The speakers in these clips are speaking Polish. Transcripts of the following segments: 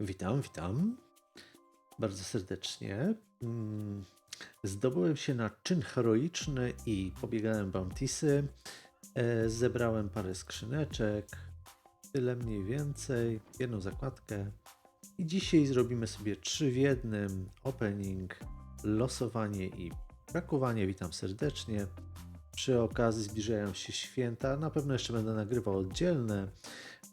Witam, witam. Bardzo serdecznie. Mm, Zdobyłem się na czyn heroiczny i pobiegałem bountisy. E, Zebrałem parę skrzyneczek. Tyle mniej więcej. Jedną zakładkę. I dzisiaj zrobimy sobie trzy w jednym. Opening, losowanie i brakowanie. Witam serdecznie. Przy okazji zbliżają się święta. Na pewno jeszcze będę nagrywał oddzielne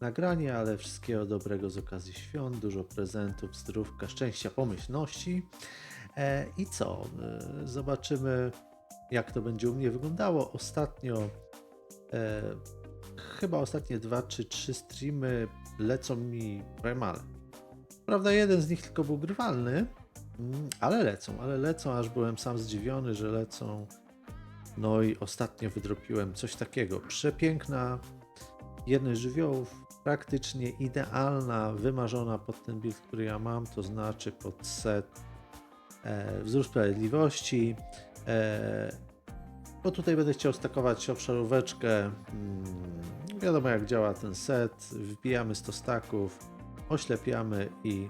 nagranie, ale wszystkiego dobrego z okazji świąt, dużo prezentów, zdrówka, szczęścia, pomyślności. E, I co? E, zobaczymy, jak to będzie u mnie wyglądało. Ostatnio, e, chyba ostatnie dwa czy trzy streamy lecą mi primal. Prawda, jeden z nich tylko był grywalny, mm, ale lecą, ale lecą, aż byłem sam zdziwiony, że lecą. No i ostatnio wydropiłem coś takiego. Przepiękna jedność żywiołów, praktycznie idealna, wymarzona pod ten build, który ja mam, to znaczy pod set e, Wzór Sprawiedliwości. E, bo tutaj będę chciał stakować obszaróweczkę. Mm, wiadomo jak działa ten set. Wbijamy 100 staków, oślepiamy i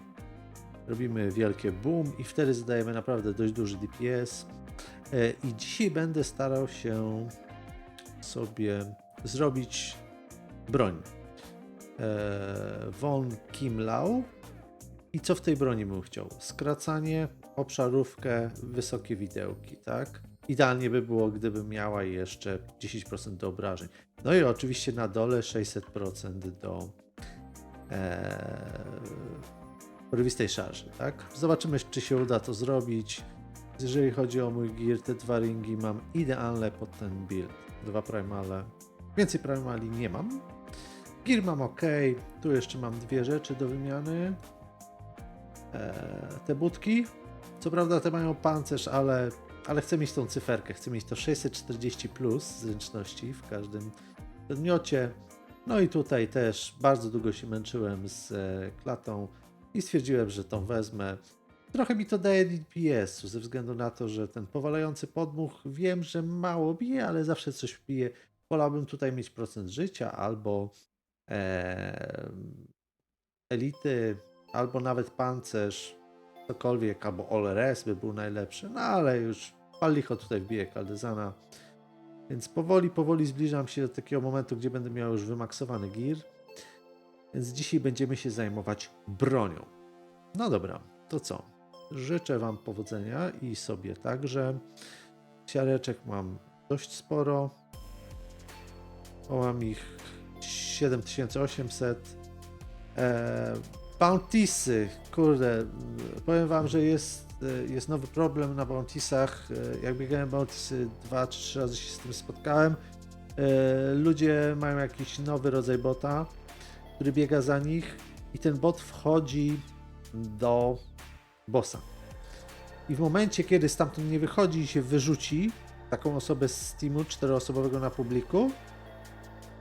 robimy wielkie boom i wtedy zadajemy naprawdę dość duży DPS. E, I dzisiaj będę starał się sobie zrobić broń. E, Von Kimlau. I co w tej broni bym chciał? Skracanie, obszarówkę, wysokie widełki, tak? Idealnie by było, gdyby miała jeszcze 10% do obrażeń. No i oczywiście na dole 600% do e, porywistej szarży, tak? Zobaczymy, czy się uda to zrobić. Jeżeli chodzi o mój gear, te dwa ringi mam idealne pod ten build. Dwa primale. Więcej primali nie mam. Gear mam ok. Tu jeszcze mam dwie rzeczy do wymiany. Eee, te budki. Co prawda te mają pancerz, ale, ale chcę mieć tą cyferkę. Chcę mieć to 640 plus zręczności w każdym przedmiocie. No i tutaj też bardzo długo się męczyłem z e, klatą i stwierdziłem, że tą wezmę. Trochę mi to daje DPS-u, ze względu na to, że ten powalający podmuch wiem, że mało bije, ale zawsze coś bije. Wolałbym tutaj mieć procent życia albo e, elity, albo nawet pancerz, cokolwiek, albo all res by był najlepszy, no ale już pal licho tutaj wbije Kaldezana. Więc powoli, powoli zbliżam się do takiego momentu, gdzie będę miał już wymaksowany gear. Więc dzisiaj będziemy się zajmować bronią. No dobra, to co? Życzę Wam powodzenia i sobie także. Siareczek mam dość sporo. Mam ich 7800. E, bountiesy, kurde, powiem Wam, że jest, e, jest nowy problem na bountiesach. E, Jak biegałem bountiesy 2 czy 3 razy się z tym spotkałem. E, Ludzie mają jakiś nowy rodzaj bota, który biega za nich i ten bot wchodzi do bossa. I w momencie, kiedy stamtąd nie wychodzi i się wyrzuci taką osobę z teamu czteroosobowego na publiku,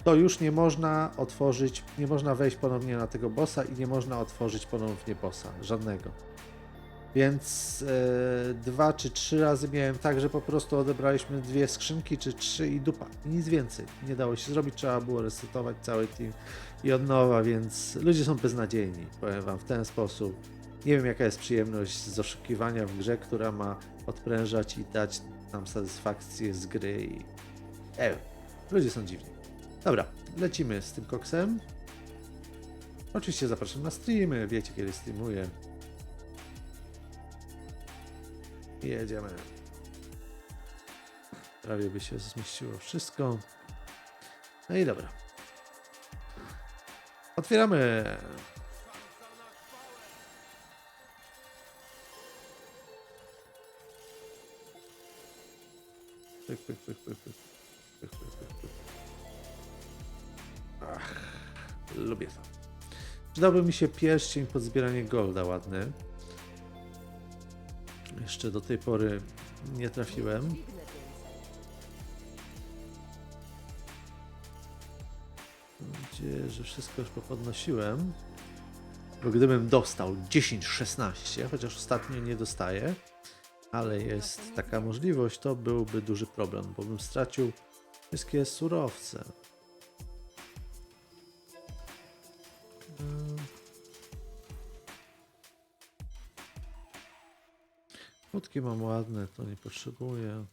to już nie można otworzyć, nie można wejść ponownie na tego bossa i nie można otworzyć ponownie bossa, żadnego. Więc e, dwa czy trzy razy miałem tak, że po prostu odebraliśmy dwie skrzynki czy trzy i dupa. Nic więcej. Nie dało się zrobić, trzeba było resetować cały team i od nowa, więc ludzie są beznadziejni, powiem wam w ten sposób. Nie wiem jaka jest przyjemność z oszukiwania w grze, która ma odprężać i dać nam satysfakcję z gry i... Wiem, ludzie są dziwni. Dobra, lecimy z tym koksem. Oczywiście zapraszam na streamy, wiecie kiedy streamuję. Jedziemy. Prawie by się zmieściło wszystko. No i dobra. Otwieramy. Pyk, pyk, pyk, pyk, pyk. Pyk, pyk, pyk, pyk. Ach, lubię to. Przydałby mi się pierścień pod zbieranie golda ładny. Jeszcze do tej pory nie trafiłem. Mam nadzieję, że wszystko już popodnosiłem. Bo gdybym dostał 10-16, chociaż ostatnio nie dostaję, ale jest taka możliwość, to byłby duży problem, bo bym stracił wszystkie surowce. Kłódki mam ładne, to nie potrzebuję.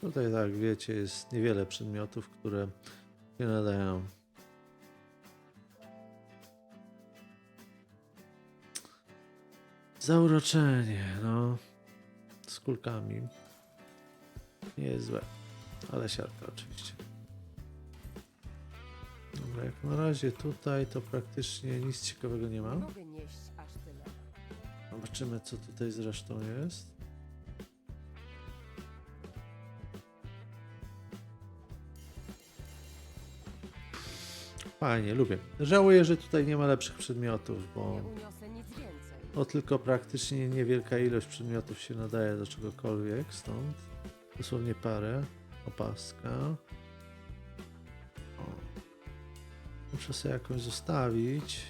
Tutaj tak, wiecie, jest niewiele przedmiotów, które się nadają. Zauroczenie, no. Z kulkami. Nie jest złe, ale siarka oczywiście. Dobra, jak na razie tutaj to praktycznie nic ciekawego nie ma. Nie mogę nieść aż tyle. Zobaczymy, co tutaj zresztą jest. Fajnie, lubię. Żałuję, że tutaj nie ma lepszych przedmiotów, bo Nie uniosę nic więcej. o tylko praktycznie niewielka ilość przedmiotów się nadaje do czegokolwiek, stąd dosłownie parę. Opaska. Muszę sobie jakąś zostawić.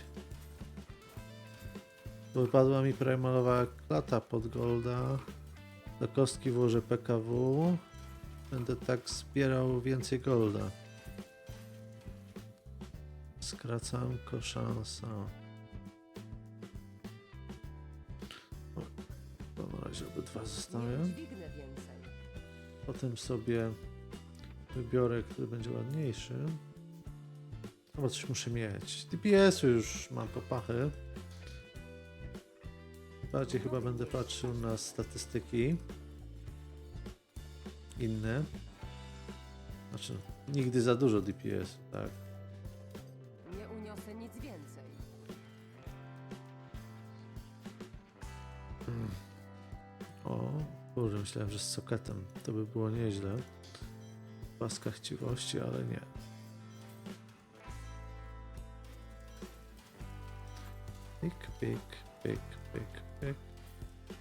Wypadła mi primalowa klata pod golda. Do kostki włożę PKW. Będę tak zbierał więcej golda. Skracanko, szansa. O, to na razie obydwa więcej. Potem sobie wybiorę, który będzie ładniejszy. No bo coś muszę mieć. DPS-u już mam popachy. Bardziej chyba będę patrzył na statystyki. Inne. Znaczy, nigdy za dużo DPS, tak. Nie uniosę nic więcej. Mm. O, kurde, myślałem, że z soketem to by było nieźle. Paska chciwości, ale nie. Pik, pik, pik, pik, pik.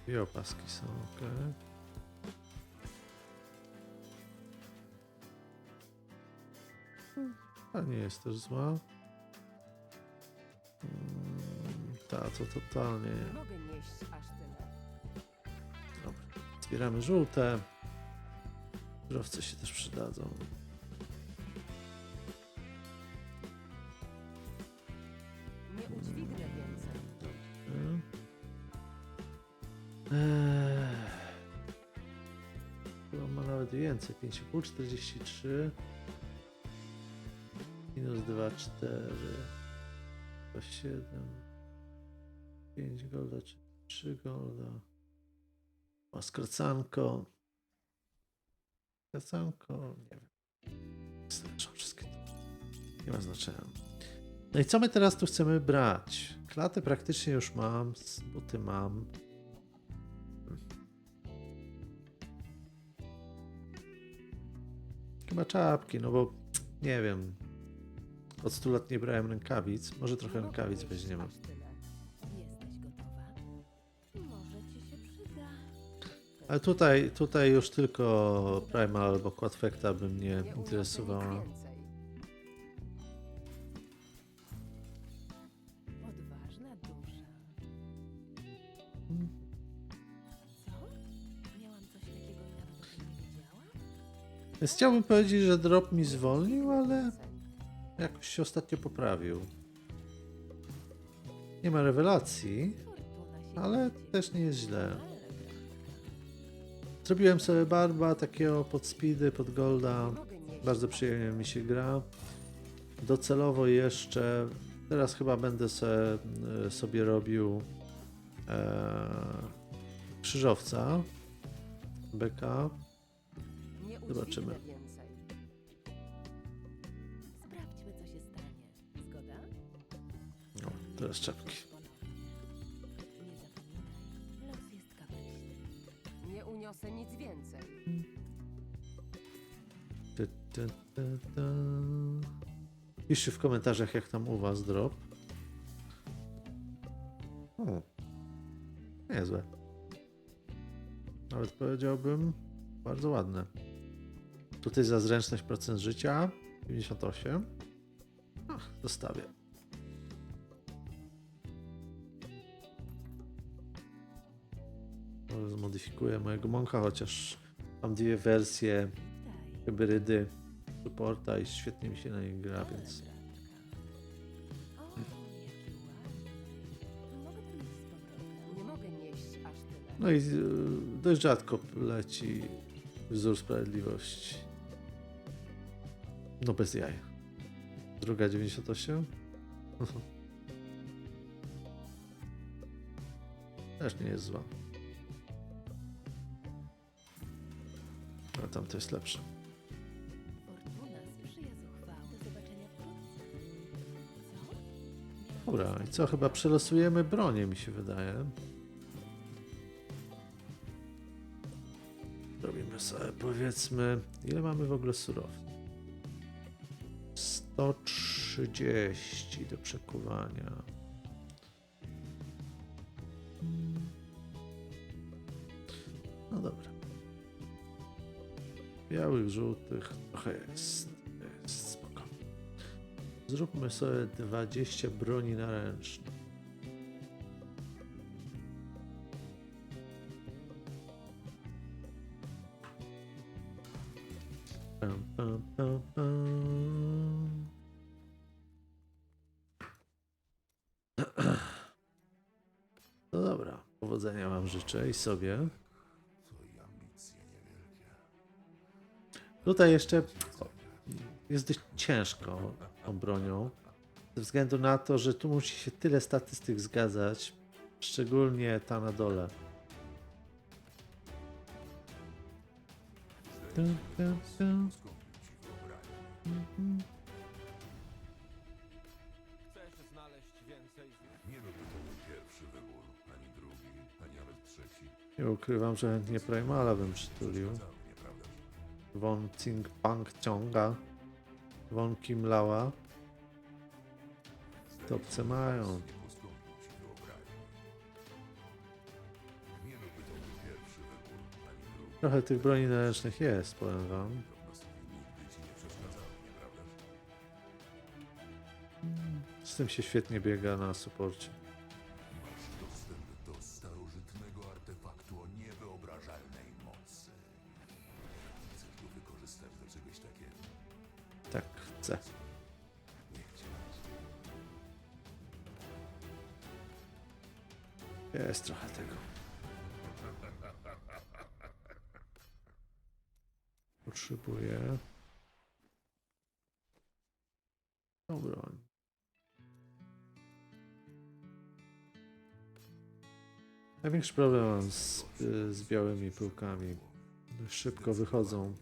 I opaski są, ok. A nie jest też zła. Mm, Ta, to totalnie Nie mogę nieść aż tyle. Dobra. Zbieramy żółte. Żowce się też przydadzą. 5,5, 43. Minus 2, 4. 2, 7. 5 golda, czy 3 golda. O, skracanko. Skracanko, nie wiem. Starczą wszystkie to. Nie ma znaczenia. No i co my teraz tu chcemy brać? Klatę praktycznie już mam, buty mam. Chyba czapki, no bo nie wiem. Od 100 lat nie brałem rękawic. Może trochę rękawic weźmiemy. Ale tutaj, tutaj już tylko Primal albo Quadfecta by mnie interesowała. Więc chciałbym powiedzieć, że drop mi zwolnił, ale jakoś się ostatnio poprawił. Nie ma rewelacji, ale też nie jest źle. Zrobiłem sobie barba takiego pod speedy, pod golda. Bardzo przyjemnie mi się gra. Docelowo jeszcze, teraz chyba będę se, y, sobie robił e, krzyżowca. Beka. Zobaczymy. więcej. Sprawdźmy, co się stanie. Zgoda? O, teraz czapki. Ponownie. Nie zapominaj, los jest kapryśny. Nie uniosę nic więcej. Ty, ty, ty, ty. Piszcie w komentarzach, jak tam u Was drop. O, niezłe. Nawet powiedziałbym, bardzo ładne. Tutaj za zręczność procent życia 98. Ach, zostawię. Może zmodyfikuję mojego monka, chociaż mam dwie wersje hybrydy supporta i świetnie mi się na niej gra, więc... No i e, dość rzadko leci wzór sprawiedliwości. No bez jaj. Druga 98? Też nie jest zła. A tam to jest lepsze. Dobra, i co? Chyba przelosujemy bronię, mi się wydaje. Robimy sobie, powiedzmy, ile mamy w ogóle surowców? 130 do przekuwania. No dobra. Białych, żółtych trochę jest. Jest spoko. Zróbmy sobie 20 broni na No dobra, powodzenia Wam życzę i sobie. Tutaj jeszcze jest dość ciężko tą bronią, ze względu na to, że tu musi się tyle statystyk zgadzać, szczególnie ta na dole. Tum, tum, tum. Nie ukrywam, że chętnie Primala bym przytulił. Von Ting Pang Ciąga. Von Kim Lała. Topce mają. Trochę tych broni naręcznych jest, powiem wam. Z tym się świetnie biega na suporcie. Jest trochę tego. Potrzebuję. Tą broń. Największy problem mam z, z białymi pyłkami. Szybko wychodzą.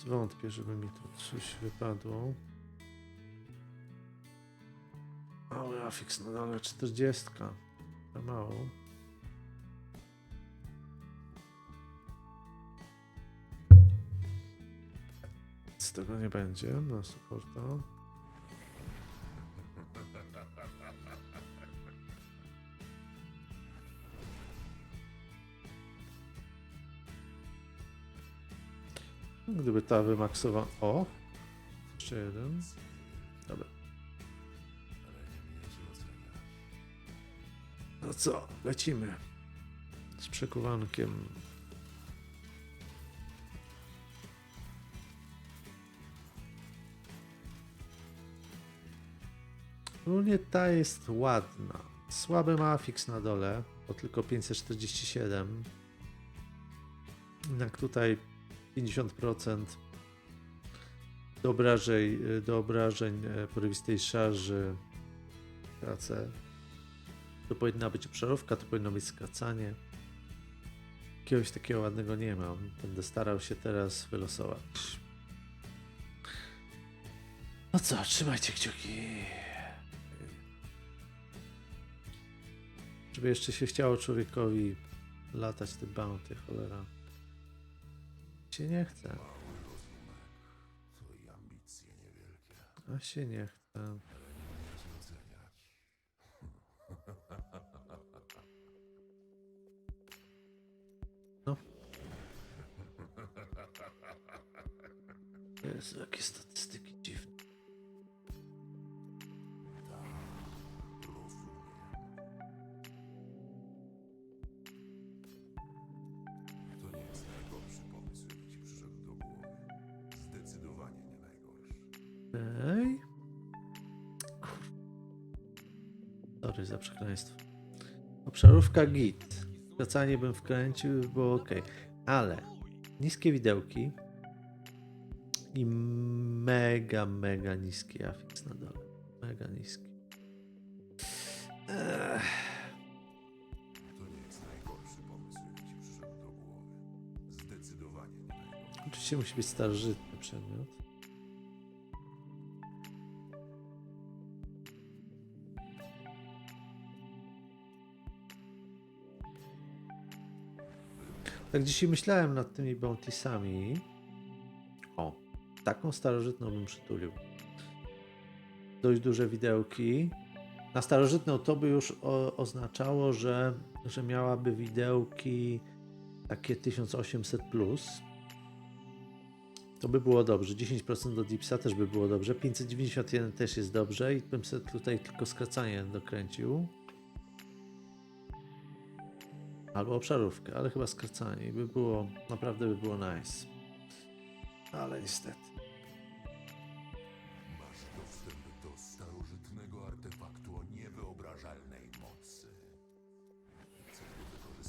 Więc wątpię, żeby mi tu coś wypadło. Mały afiks na dole 40. Za mało. Z tego nie będzie na supporta. Gdyby ta wymaksowa... O! Jeszcze jeden. Dobra. No co, lecimy. Z przekuwankiem. Ogólnie ta jest ładna. Słaby ma fix na dole, bo tylko 547. Jednak tutaj 50% do obrażeń, do obrażeń e, porywistej szarży tracę. To powinna być obszarówka, to powinno być skracanie. Jakiegoś takiego ładnego nie mam. Będę starał się teraz wylosować. No co, trzymajcie kciuki. Żeby jeszcze się chciało człowiekowi latać te bounty, cholera. Się nie chce. A się nie chce. Oceniać. Jezu, jakie statystyki Przekleństwo. Obszarówka git. Skracanie bym wkręcił, by było ok. Ale niskie widełki i mega, mega niski afix na dole. Mega niski. Ech. Oczywiście musi być starożytny przedmiot. Tak dzisiaj myślałem nad tymi bountiesami. O, taką starożytną bym przytulił. Dość duże widełki. Na starożytną to by już o, oznaczało, że, że miałaby widełki takie 1800 plus. To by było dobrze. 10% do Dipsa też by było dobrze. 591 też jest dobrze i bym sobie tutaj tylko skracanie dokręcił. Albo obszarówkę, ale chyba skracanie i by było, naprawdę by było nice. Ale niestety. Masz dostęp do starożytnego artefaktu o niewyobrażalnej mocy.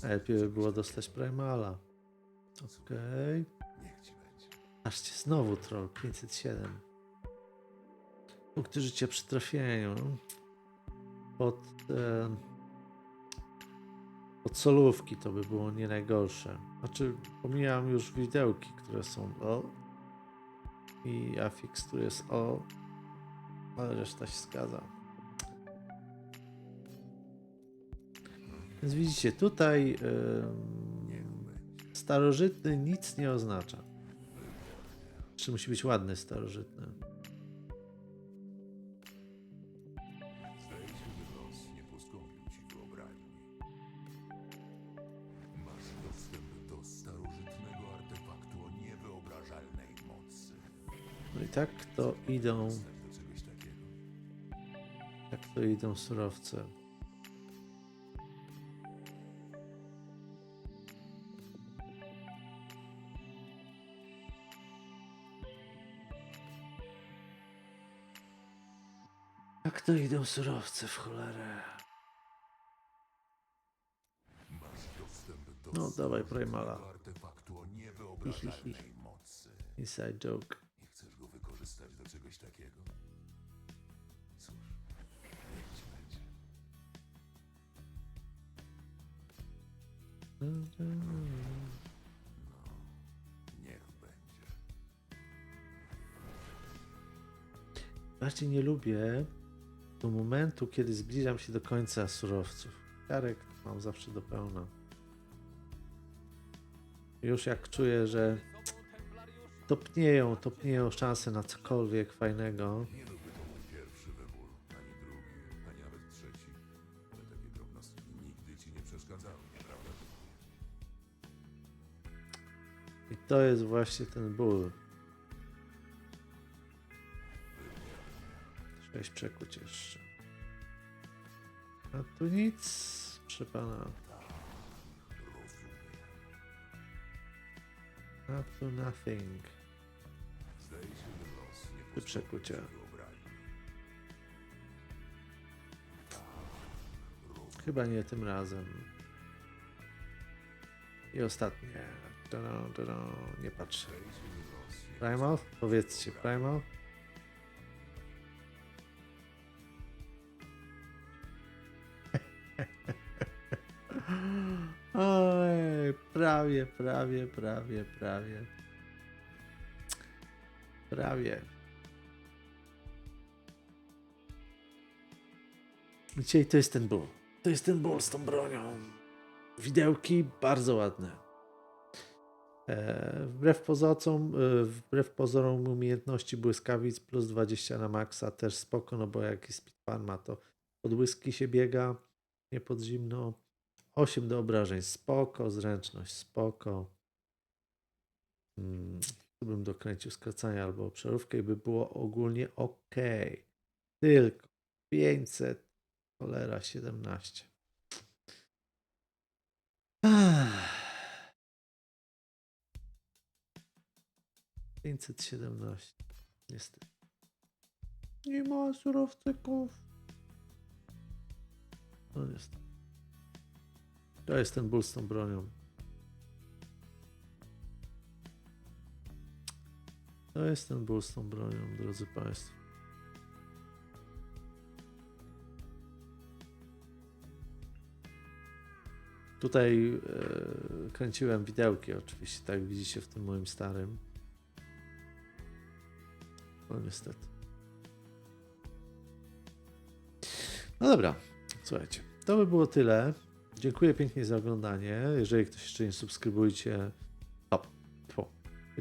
Lepiej by było dostać Primala. Okej. Niech ci będzie. Ażcie znowu troll 507. Punkty życia przy trafieniu. Pod, e, pod solówki to by było nie najgorsze. Znaczy, pomijam już widełki, które są o. I afix, który jest o. Ale reszta się zgadza. Więc widzicie, tutaj będzie. starożytny nic nie oznacza. Czy musi być ładny starożytny? Tak to idą, tak to idą surowce. Jak to idą surowce w cholerę? No, dawaj, Primala. Inside joke. Takiego? Cóż, niech ci będzie. Niech będzie. Bardziej nie lubię do momentu, kiedy zbliżam się do końca surowców. Karek mam zawsze do pełna. Już jak czuję, że topnieją, topnieją szanse na cokolwiek fajnego. I to jest właśnie ten ból. Się przekuć jeszcze. A tu nic, proszę pana. Rozumiem. A tu nothing. Ty przekucia. Chyba nie tym razem. I ostatnie. Tada, tada, Nie patrzę. Primal? Powiedzcie, Primal? Oj, prawie, prawie, prawie, prawie. Prawie. Dzisiaj to jest ten ból. To jest ten ból z tą bronią. Widełki bardzo ładne. E, wbrew pozorom, e, wbrew pozorom umiejętności błyskawic plus 20 na maksa też spoko, no bo jak Speedpan ma to podbłyski się biega, nie pod zimno. 8 do obrażeń spoko, zręczność spoko. Hmm, bym dokręcił skracanie albo obszarówkę i by było ogólnie ok. Tylko 500, cholera 17. Ach. 517. Niestety. Nie ma surowceków. No niestety. To jest ten ból z tą bronią. To jest ten ból z tą bronią, drodzy Państwo. Tutaj e, kręciłem widełki, oczywiście, tak widzicie w tym moim starym. No niestety. No dobra, słuchajcie, to by było tyle. Dziękuję pięknie za oglądanie. Jeżeli ktoś jeszcze nie subskrybujcie.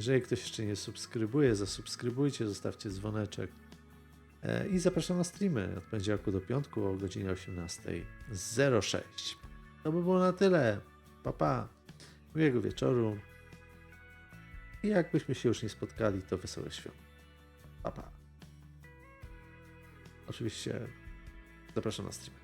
Jeżeli ktoś jeszcze nie subskrybuje, zasubskrybujcie, zostawcie dzwoneczek. E, I zapraszam na streamy od poniedziałku do piątku o godzinie 18.06. To by było na tyle. Pa, pa. Miłego wieczoru. I jakbyśmy się już nie spotkali, to wesołe świąt. Pa, pa. Oczywiście zapraszam na stream.